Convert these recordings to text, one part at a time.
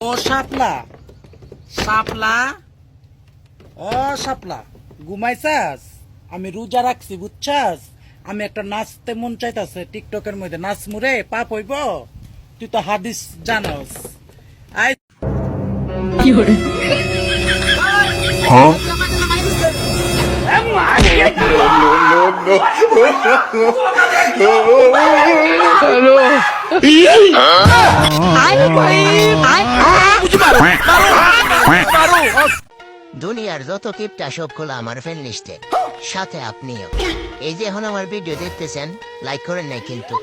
ও শাপলা শাপলা ও শাপলা ঘুমাইছাস আমি রোজা রাখছি বুঝছাস আমি একটা নাচতে মন চাইতাছে টিকটকের মধ্যে নাচ মুরে পাপ হইব তুই তো হাদিস জানস আই দুনিয়ার যত কিপটা সব খোলা আমার ফ্রেন্ড লিস্টে সাথে আপনিও। এই যে এখন আমার ভিডিও দেখতেছেন লাইক করেন নাই কিন্তু।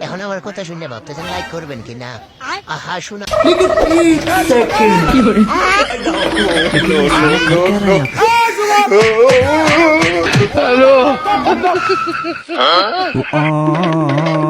এখন আমার কথা শুনে ভাবতেছেন লাইক করবেন কি না আহা শোনা।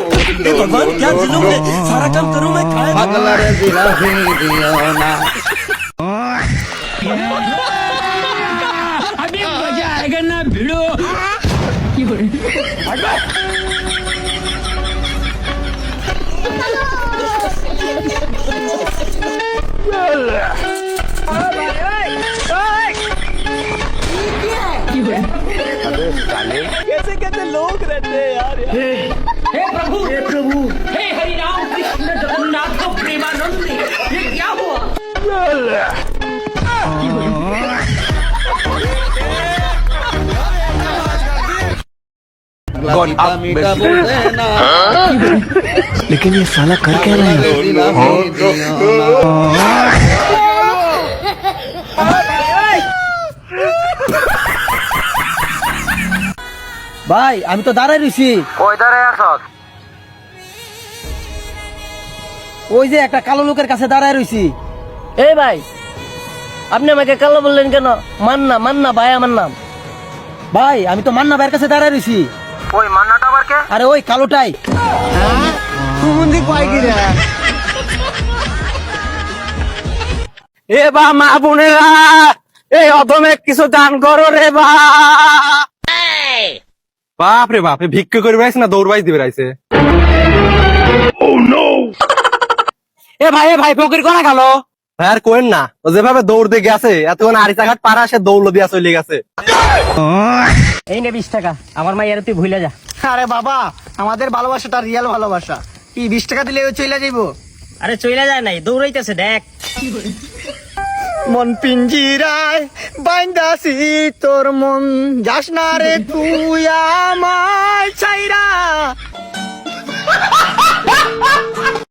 हे भगवान क्या जुलूम है सारा काम करूं मैं खाए अगलर जिला भी दियो ना अभी मजा आएगा ना भिड़ो क्यों अबे साले। कैसे कैसे लोग रहते हैं यार, हे, हे प्रभु। हे प्रभु। हे हरि राम कृष्ण जगन्नाथ को प्रेमानंद। ये क्या हुआ? लेकिन ये साला कर क्या रहे हैं। ভাই আমি তো দাঁড়াই রইছি কই দাঁড়ায় আসত ওই যে একটা কালো লোকের কাছে দাঁড়ায় রইছি এই ভাই আপনি আমাকে কালো বললেন কেন? মান্না মান্না ভাই আমার নাম। ভাই আমি তো মান্না ভাইয়ের কাছে দাঁড়ায় রইছি ওই মান্নাটা আবার কে? আরে ওই কালোটাই। এ বা মা বোনেরা এই অধমে কিছু দান করো রে বা। বাপ রে বাপ ভিক্ষে করে বেড়াইছে না দৌড় বাইশ দিবে রাইছে এ ভাই এ ভাই ফকির কোনা গেল? ভাই আর কোয়েন না। ও যেভাবে দৌড় দিয়ে গেছে এতক্ষণ আরিচা ঘাট পাড়া সে দৌড় দিয়া চলে গেছে। এই নে বিশ টাকা আমার মাইয়ার তুই ভুলে যা। আরে বাবা আমাদের ভালোবাসাটা রিয়েল ভালোবাসা। কি বিশ টাকা দিলে ও চলে যাইবো? আরে চইলা যায় নাই দৌড়াইতেছে দেখ। মন পিঞ্জিরায় বাইন্দাসি তোর মন যাস না রে তুই আমায় চাইরা